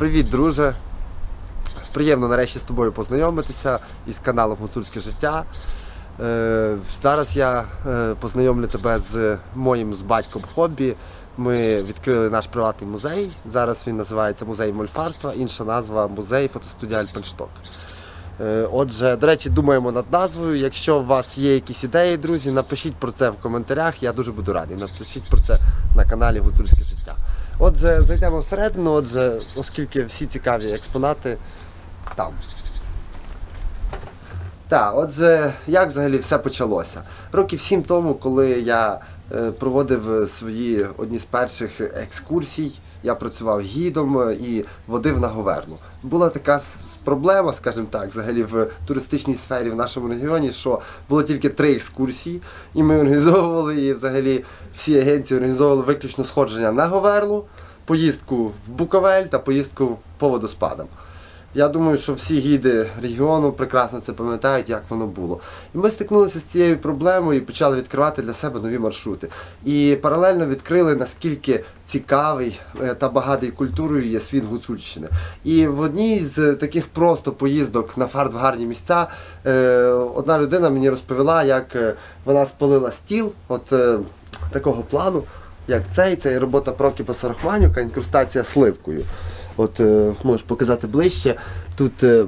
Привіт, друже. Приємно нарешті з тобою познайомитися із каналом Гуцульське життя. Е, Зараз я е, познайомлю тебе з моїм з батьком хобі. Ми відкрили наш приватний музей. Зараз він називається Музей мольфарства, інша назва музей фотостудія Альпеншток. Е, Отже, до речі, думаємо над назвою. Якщо у вас є якісь ідеї, друзі, напишіть про це в коментарях. Я дуже буду радий. Напишіть про це на каналі Гуцульське життя. Отже, зайдемо всередину, отже, оскільки всі цікаві експонати там. Так, отже, як взагалі все почалося? Років сім тому, коли я е, проводив свої одні з перших екскурсій, я працював гідом е, і водив на Говерну. Була така проблема, скажімо так, взагалі в туристичній сфері в нашому регіоні, що було тільки три екскурсії, і ми організовували, і взагалі всі агенції організовували виключно сходження на Говерлу, поїздку в Буковель та поїздку по водоспадам. Я думаю, що всі гіди регіону прекрасно це пам'ятають, як воно було. І ми стикнулися з цією проблемою і почали відкривати для себе нові маршрути. І паралельно відкрили, наскільки цікавий е, та багатий культурою є світ Гуцульщини. І в одній з таких просто поїздок на фарт в гарні місця е, одна людина мені розповіла, як е, вона спалила стіл, от такого плану, як цей, це робота Прокіпа Сарахманюка, інкрустація сливкою. От е, можеш показати ближче. Тут е,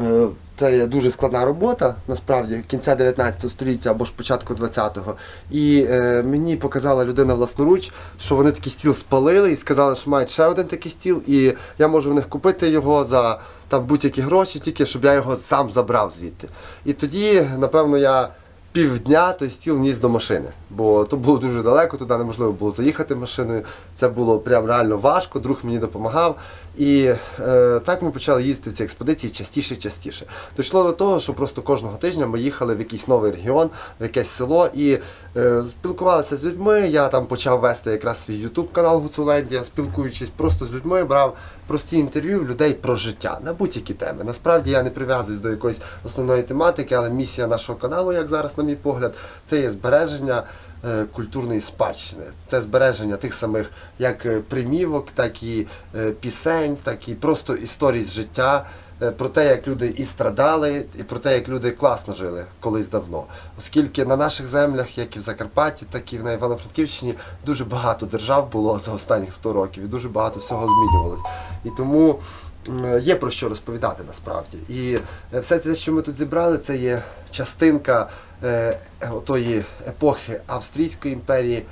е, це є дуже складна робота, насправді, кінця 19 століття або ж початку 20-го. І е, мені показала людина власноруч, що вони такий стіл спалили і сказали, що мають ще один такий стіл, і я можу в них купити його за там будь-які гроші, тільки щоб я його сам забрав звідти. І тоді, напевно, я півдня той стіл ніс до машини, бо то було дуже далеко, туди неможливо було заїхати машиною. Це було прям реально важко, друг мені допомагав. І е, так ми почали їздити в ці експедиції частіше і частіше. Дійшло до того, що просто кожного тижня ми їхали в якийсь новий регіон, в якесь село і е, спілкувалися з людьми. Я там почав вести якраз свій ютуб канал Гуцулендія, спілкуючись просто з людьми, брав прості інтерв'ю людей про життя на будь-які теми. Насправді я не прив'язуюсь до якоїсь основної тематики, але місія нашого каналу, як зараз, на мій погляд, це є збереження культурної спадщини. Це збереження тих самих як е, примівок, так і е, пісень, так і просто історій з життя. е, Про те, як люди і страдали, і про те, як люди класно жили колись давно. Оскільки на наших землях, як і в Закарпатті, так і на Івано-Франківщині, дуже багато держав було за останніх 100 років, і дуже багато всього змінювалось. І тому є про що розповідати насправді. І е, все те, що ми тут зібрали, це є частинка е, е, тої епохи Австрійської імперії,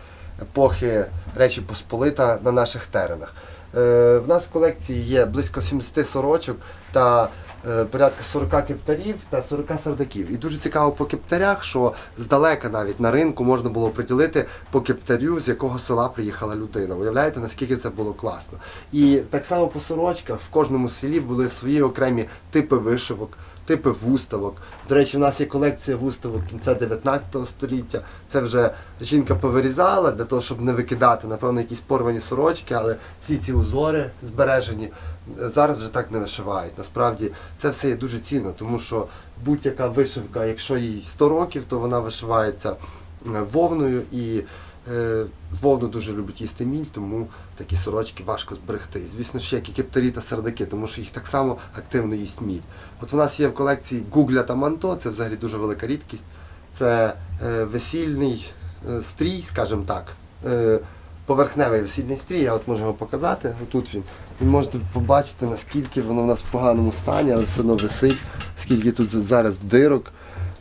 епохи Речі Посполита на наших теренах. Е, В нас в колекції є близько 70 сорочок та е, порядка 40 кептарів та 40 сардаків. І дуже цікаво по кептарях, що здалека навіть на ринку можна було приділити по кептарю, з якого села приїхала людина. Уявляєте, наскільки це було класно. І так само по сорочках в кожному селі були свої окремі типи вишивок. Типи вуставок. До речі, в нас є колекція вуставок кінця 19 століття. Це вже жінка повирізала для того, щоб не викидати, напевно, якісь порвані сорочки, але всі ці узори збережені зараз вже так не вишивають. Насправді це все є дуже цінно, тому що будь-яка вишивка, якщо їй 100 років, то вона вишивається е, вовною і вовну дуже любить їсти міль, тому такі сорочки важко зберегти. Звісно, ще як і кептарі та сердаки, тому що їх так само активно їсть міль. От в нас є в колекції гугля та манто, це взагалі дуже велика рідкість. Це е, весільний е, стрій, скажімо так. Е, поверхневий весільний стрій, я от можу його показати. Отут він. Ви можете побачити, наскільки воно в нас в поганому стані, але все одно висить, скільки тут зараз дирок.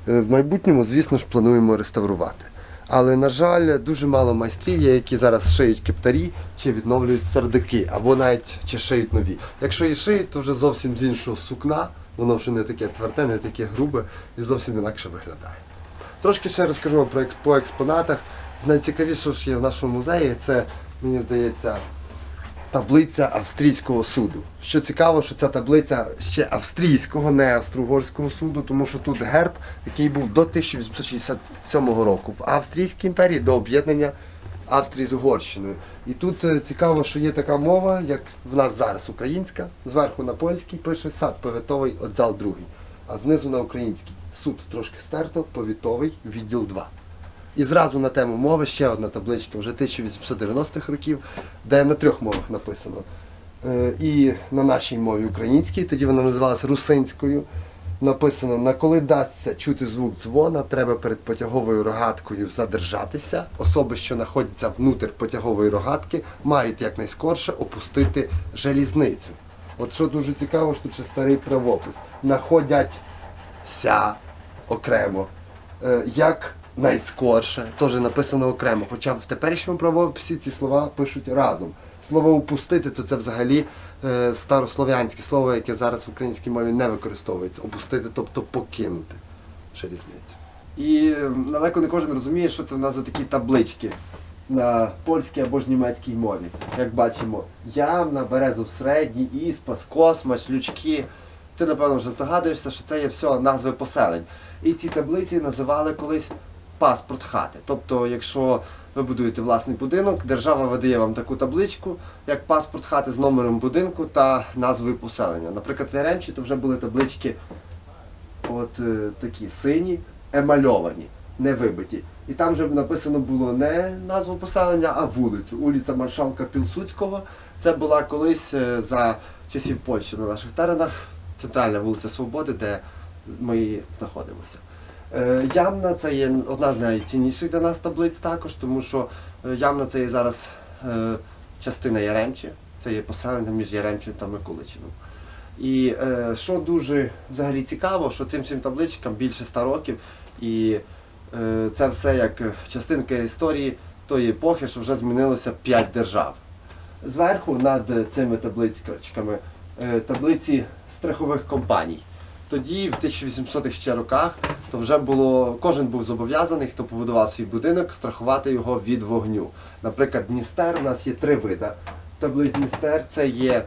Е, В майбутньому, звісно ж, плануємо реставрувати. Але, на жаль, дуже мало майстрів є, які зараз шиють кептарі чи відновлюють сердики, або навіть чи шиють нові. Якщо і шиють, то вже зовсім з іншого сукна, воно вже не таке тверде, не таке грубе і зовсім інакше виглядає. Трошки ще розкажу про по експонатах. З найцікавішого, що є в нашому музеї, це, мені здається, таблиця австрійського суду. Що цікаво, що ця таблиця ще австрійського, не австро-угорського суду, тому що тут герб, який був до 1867 року в Австрійській імперії до об'єднання Австрії з Угорщиною. І тут е, цікаво, що є така мова, як в нас зараз українська, зверху на польській пише сад повітовий отзал другий, а знизу на український. Суд трошки стерто, повітовий, відділ 2. І зразу на тему мови ще одна табличка вже 1890-х років, де на трьох мовах написано. Е, І на нашій мові українській, тоді вона називалася русинською. Написано: на коли дасться чути звук дзвона, треба перед потяговою рогаткою задержатися. Особи, що знаходяться внутрі потягової рогатки, мають якнайскорше опустити желізницю. От що дуже цікаво, що ще старий правопис. Находяться окремо. Е, Як найскорше, теж написано окремо. Хоча в теперішньому правописі ці слова пишуть разом. Слово упустити, то це взагалі е, старослов'янське слово, яке зараз в українській мові не використовується. Опустити, тобто покинути желізницю. І е, далеко не кожен розуміє, що це в нас за такі таблички на польській або ж німецькій мові. Як бачимо, ямна, березов середній, іспас, космач, лючки. Ти, напевно, вже здогадуєшся, що це є все назви поселень. І ці таблиці називали колись паспорт хати. Тобто, якщо ви будуєте власний будинок, держава видає вам таку табличку, як паспорт хати з номером будинку та назвою поселення. Наприклад, в Яремчі то вже були таблички от е, такі сині, емальовані, не вибиті. І там вже написано було не назву поселення, а вулицю. Вулиця Маршалка Пілсудського. Це була колись е, за часів Польщі на наших теренах центральна вулиця Свободи, де ми знаходимося. Е, Ямна це є одна з найцінніших для нас таблиць також, тому що е, Ямна це є зараз е, частина Яремчі, це є поселення між Яремчем та Миколичином. І що дуже взагалі цікаво, що цим всім табличкам більше 100 років, і це все як частинка історії тої епохи, що вже змінилося 5 держав. Зверху над цими табличками таблиці страхових компаній. Тоді, в 1800-х ще роках, то вже було кожен був зобов'язаний, хто побудував свій будинок, страхувати його від вогню. Наприклад, Дністер у нас є три види. Таблиць Дністер це є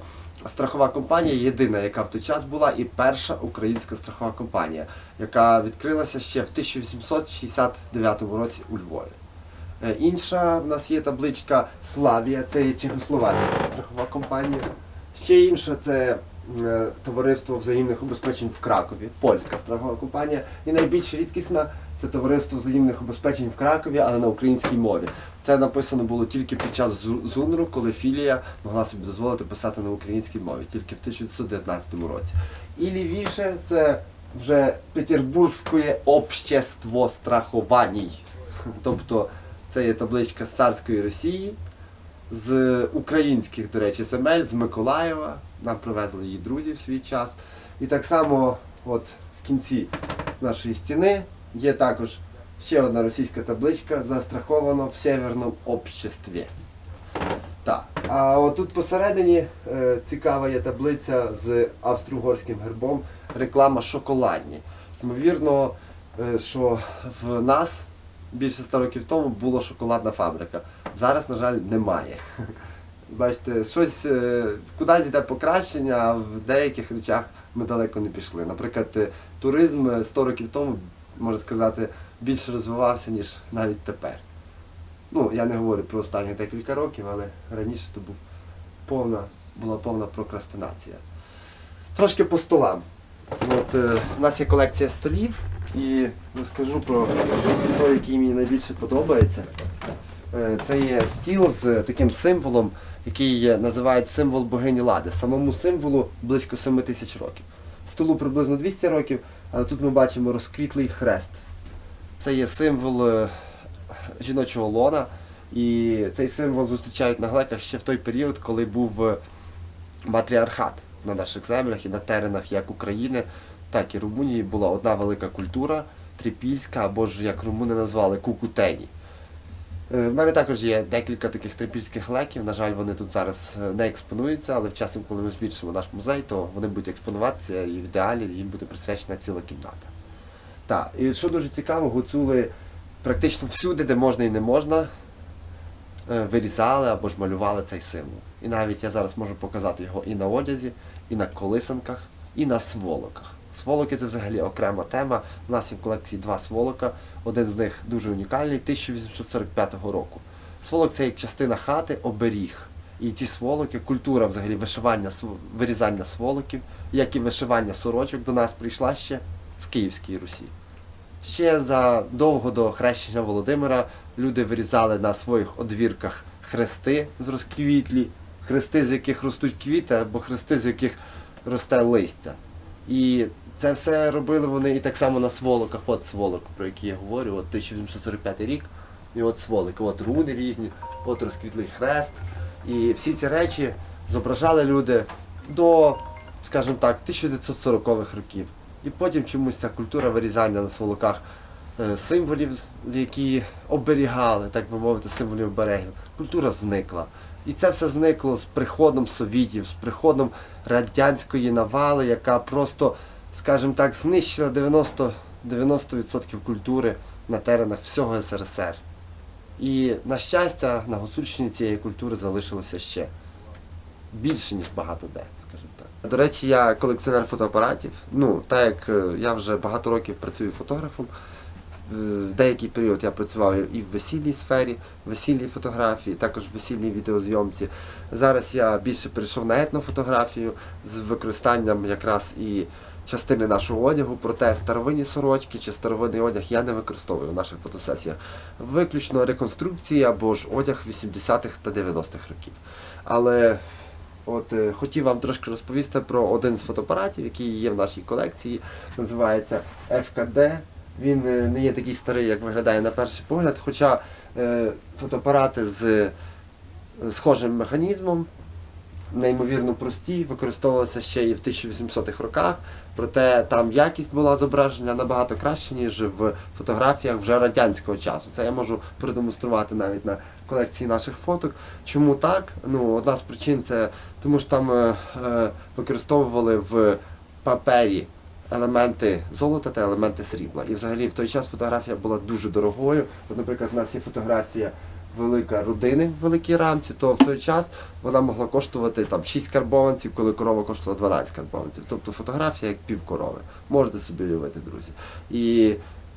страхова компанія, єдина, яка в той час була, і перша українська страхова компанія, яка відкрилася ще в 1869 році у Львові. Е, Інша в нас є табличка Славія, це є Чехословацька страхова компанія. Ще інша це товариство взаємних убезпечень в Кракові, польська страхова компанія. І найбільш рідкісна це товариство взаємних убезпечень в Кракові, але на українській мові. Це написано було тільки під час ЗУНРу, коли філія могла собі дозволити писати на українській мові, тільки в 1919 році. І лівіше це вже Петербурзьке общество страхуваній. Тобто це є табличка з царської Росії, з українських, до речі, земель, з Миколаєва. Нам привезли її друзі в свій час. І так само, от в кінці нашої стіни є також ще одна російська табличка застраховано в Северному обществі. Так. А отут посередині е, цікава є таблиця з австро-угорським гербом реклама шоколадні. Ймовірно, е, що в нас більше 100 років тому була шоколадна фабрика. Зараз, на жаль, немає. Бачите, щось е, кудись йде покращення, а в деяких речах ми далеко не пішли. Наприклад, е, туризм е, 100 років тому, можна сказати, більше розвивався, ніж навіть тепер. Ну, я не говорю про останні декілька років, але раніше то був повна, була повна прокрастинація. Трошки по столам. От, е, у нас є колекція столів і розкажу про той, який мені найбільше подобається. Е, Це є стіл з таким символом, який називають символ богині Лади. Самому символу близько 7 тисяч років. Столу приблизно 200 років, але тут ми бачимо розквітлий хрест. Це є символ е, жіночого лона. І цей символ зустрічають на глеках ще в той період, коли був е, матріархат на наших землях і на теренах як України, так і Румунії була одна велика культура трипільська, або ж як румуни назвали кукутені. Е, В мене також є декілька таких трипільських леків. На жаль, вони тут зараз е, не експонуються, але часом, коли ми збільшимо наш музей, то вони будуть експонуватися і в ідеалі їм буде присвячена ціла кімната. Так, і що дуже цікаво, гуцули практично всюди, де можна і не можна, е, вирізали або ж малювали цей символ. І навіть я зараз можу показати його і на одязі, і на колисанках, і на сволоках. Сволоки це взагалі окрема тема. У нас є в колекції два сволока. Один з них дуже унікальний 1845 року. Сволок це як частина хати, оберіг. І ці сволоки, культура взагалі вишивання, вирізання сволоків, як і вишивання сорочок до нас прийшла ще з Київської Русі. Ще задовго до хрещення Володимира люди вирізали на своїх одвірках хрести з розквітлі, хрести, з яких ростуть квіти, або хрести, з яких росте листя. І це все робили вони і так само на сволоках. От сволок, про який я говорю, от 1845 рік. І от сволик, от руни різні, от розквітлий хрест. І всі ці речі зображали люди до, скажімо так, 1940-х років. І потім чомусь ця культура вирізання на сволоках е, символів, які оберігали, так би мовити, символів берегів, культура зникла. І це все зникло з приходом совітів, з приходом радянської навали, яка просто, скажімо так, знищила 90%, 90% культури на теренах всього СРСР. І на щастя, на Гуцульщині цієї культури залишилося ще більше, ніж багато де, скажімо так. До речі, я колекціонер фотоапаратів. Ну, так як е, я вже багато років працюю фотографом, е, деякий період я працював і в весільній сфері, в весільній фотографії, також в весільній відеозйомці. Зараз я більше перейшов на етнофотографію з використанням якраз і частини нашого одягу, проте старовинні сорочки чи старовинний одяг я не використовую в наших фотосесіях. Виключно реконструкції або ж одяг 80-х та 90-х років. Але От е, хотів вам трошки розповісти про один з фотоапаратів, який є в нашій колекції. Називається FKD. Він е, не є такий старий, як виглядає на перший погляд, хоча е, фотоапарати з схожим механізмом, неймовірно прості, використовувалися ще і в 1800-х роках, проте там якість була зображення набагато краще, ніж в фотографіях вже радянського часу. Це я можу продемонструвати навіть на колекції наших фоток. Чому так? Ну, одна з причин це тому, що там е, е, використовували в папері елементи золота та елементи срібла. І взагалі в той час фотографія була дуже дорогою. От, наприклад, у нас є фотографія велика родини в великій рамці, то в той час вона могла коштувати там 6 карбованців, коли корова коштувала 12 карбованців. Тобто фотографія як пів корови. Можете собі уявити, друзі. І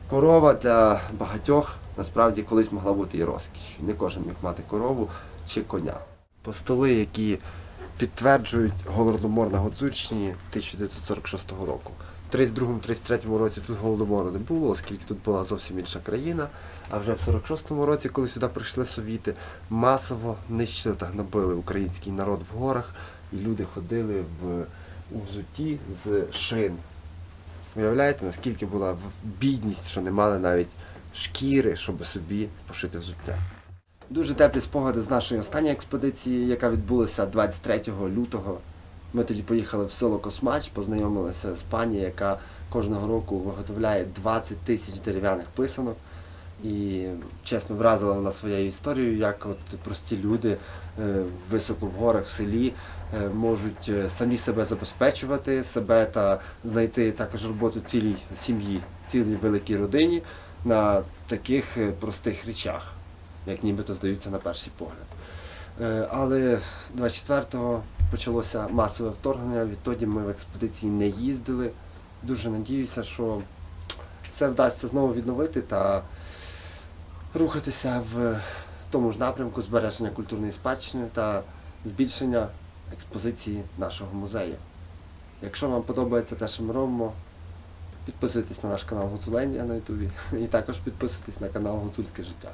корова для багатьох насправді колись могла бути і розкішю. Не кожен міг мати корову чи коня. Постоли, які підтверджують голодомор на Гуцульщині 1946 року. В 32-33 році тут голодомору не було, оскільки тут була зовсім інша країна. А вже в 46-му році, коли сюди прийшли совіти, масово нищили та гнобили український народ в горах, і люди ходили в у взутті з шин. Уявляєте, наскільки була бідність, що не мали навіть шкіри, щоб собі пошити взуття. Дуже теплі спогади з нашої останньої експедиції, яка відбулася 23 лютого. Ми тоді поїхали в село Космач, познайомилися з пані, яка кожного року виготовляє 20 тисяч дерев'яних писанок. І чесно вразила вона своєю історією, як от прості люди е, високо в горах в селі е, можуть е, самі себе забезпечувати, себе та знайти також роботу цілій сім'ї, цілій великій родині на таких простих речах, як нібито здаються на перший погляд. Е, Але 24-го почалося масове вторгнення, відтоді ми в експедиції не їздили. Дуже надіюся, що все вдасться знову відновити та рухатися в тому ж напрямку збереження культурної спадщини та збільшення експозиції нашого музею. Якщо вам подобається те, що ми робимо, підписуйтесь на наш канал Гуцулендія на Ютубі і також підписуйтесь на канал Гуцульське життя.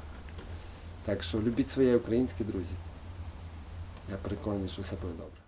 Так що любіть своє українське, друзі. Я переконаний, що все буде добре.